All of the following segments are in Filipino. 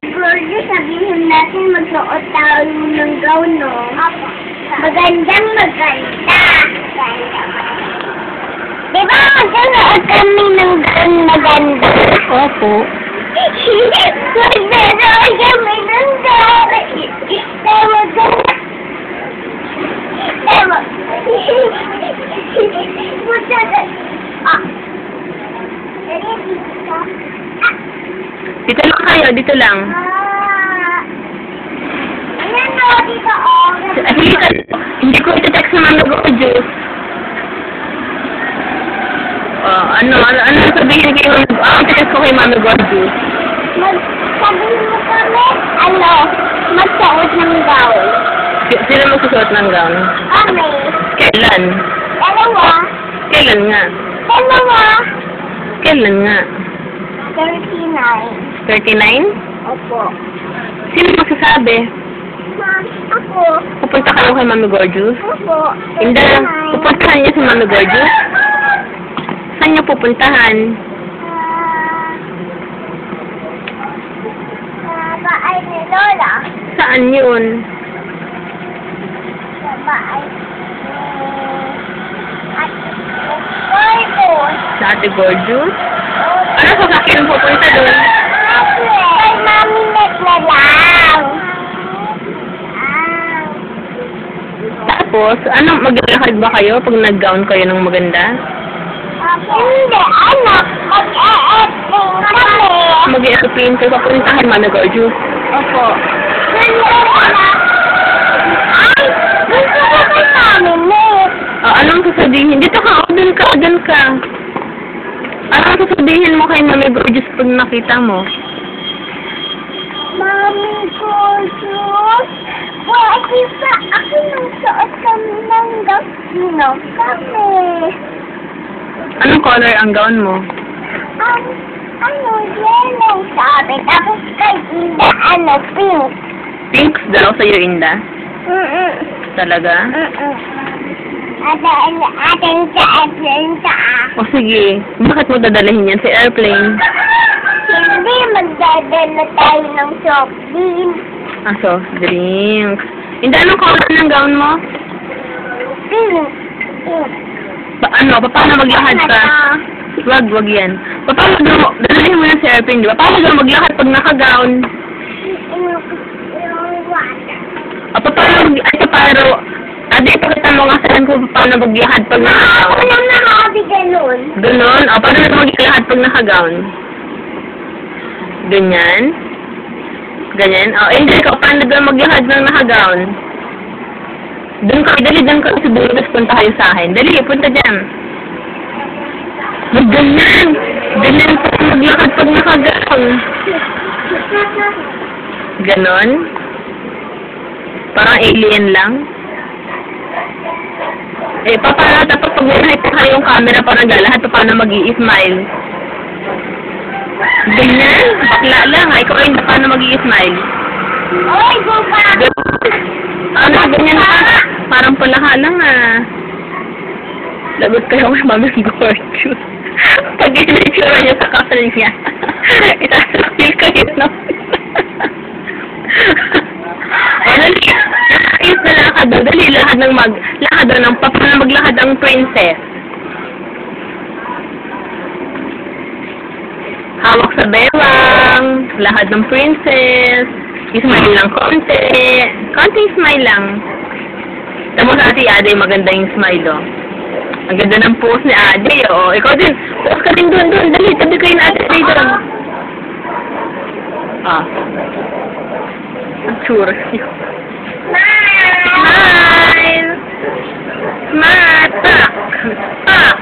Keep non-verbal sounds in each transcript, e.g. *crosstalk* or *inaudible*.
Gorgeous, sabihin natin magsuot tayo ng gown, no? Magandang maganda. Di ba magsuot kami ng gown maganda? Opo. Magsuot kami ng gown. Tama. Tama. Magsuot. Ah. Ah. Dito kayo, dito lang. Ayan o, dito o. At least, hindi ko ito-text naman mag-juice. Oh, ano, ano, ano sabihin kay Mami Ah, ito ko kay Mami Gorgeous. Mag, sabihin mo kami, ano, magsuot ng gown. Si- Sino magsusuot ng gown? Kami. Kailan? Dalawa. Kailan nga? Dalawa. Kailan nga? 39. 39? Opo. Sino magsasabi? Ma'am, ako. Pupunta kayo kay Mami Gorgeous? Opo. Hindi, 39. pupuntahan niyo si Mami Gorgeous? Saan niyo pupuntahan? Ah, ah, bahay ni Lola. Saan yun? Sa bahay ni Ate Gorgeous. Sa Ate Gorgeous? Ano sasakyan pupunta doon? Net na lang. Tapos, ano, maglalakad ba kayo pag nag-gown kayo ng maganda? Hindi, ano, mag-e-editing kami. Mag-i-airplane kayo papunta kay Mami Gorgeous? Opo. Ah, anong sasabihin? Dito ka, o doon ka, doon ka. Anong sasabihin mo kay Mami Gorgeous pag nakita mo? Mami Gorgeous, pwede ba ako nang suot kami ng gawin kami? Anong color ang gown mo? Ang, ano, yellow sabi. Tapos kay Ida, ano, pink. Pinks daw sa'yo, Inda? Mm-mm. Talaga? Mm-mm. Ate, ate, ate, ate, ate. O sige, bakit mo dadalhin yan sa airplane? Hindi, magdadala tayo ng soft drink. Ah, soft drinks. Inda, anong color ng gown mo? Pink. Pink. Pa ano, pa- paano maglakad ka? Wag, wag yan. Pa- Paano daw, dadalhin mo yan sa airplane, di ba? Paano daw maglakad pag naka-gown? O, pa- paano, ay, pa- paano, adi, pakita mo nga saan ko paano maglakad pag Ako naka-gown. lang nakabi ganun. Ganon? O, paano maglakad pag naka-gown? Ganyan? Ganyan? O, eh, hindi ka, paano daw maglakad ng naka-gown? Doon ka, dali, doon ka sa dulo, tapos punta kayo sa akin. Dali, punta dyan. Mag ganyan. Ganyan pa maglakad pag naka-gown. Ganon? Parang alien lang? Eh, pa, paano dapat pag may pa yung camera pa naglalahat, pa paano mag smile Ganyan? Bakla lang. Ay, ikaw ay paano mag smile Oy, buka! Ano, ganyan ka? Parang palaha lang ah. Lagot kayo *laughs* kay Mami Gorgeous. Pag in-itsura niya sa kasal niya, *laughs* itasakil kayo *laughs* na. o, dali. Ayos na lakad daw. Dali, lakad ng mag... Lakad daw ng... Paano maglakad ang princess? Hawak sa bewang. Lakad ng princess. Smile lang konti. Konting smile lang. Tama sa ate Ade, maganda yung smile, oh. Ang ganda ng pose ni Ade, oh. Ikaw din, pose ka din doon, doon. Dali, tabi kayo na ate Ade doon. Ah. Ang tsura niyo. Smile! Smile! Smile! Tak! Tak!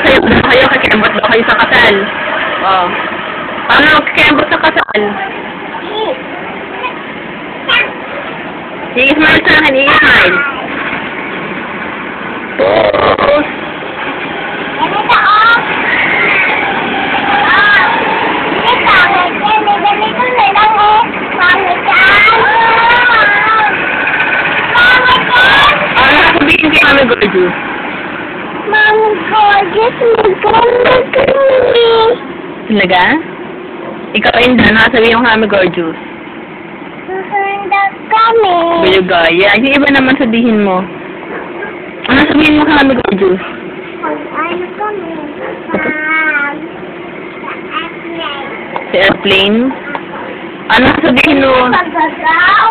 Sasayaw daw kayo, kakembot daw kayo sa kasal. Oh. Paano kakembot sa kasal? I-smile sa akin, yan! Pangit yan! Ano sasabihin kay Mami Gorgeous? Mami gorgeous. Maganda kami. Talaga? Ikaw, Inda, nakasabihin mo kami gorgeous. Maganda kami. Bilugaya. Yung iba naman sabihin mo. Ano sabihin mo kami gorgeous? Ano kami? Um, sa airplane. Sa airplane? Ano sabihin mo? Pagkagaw.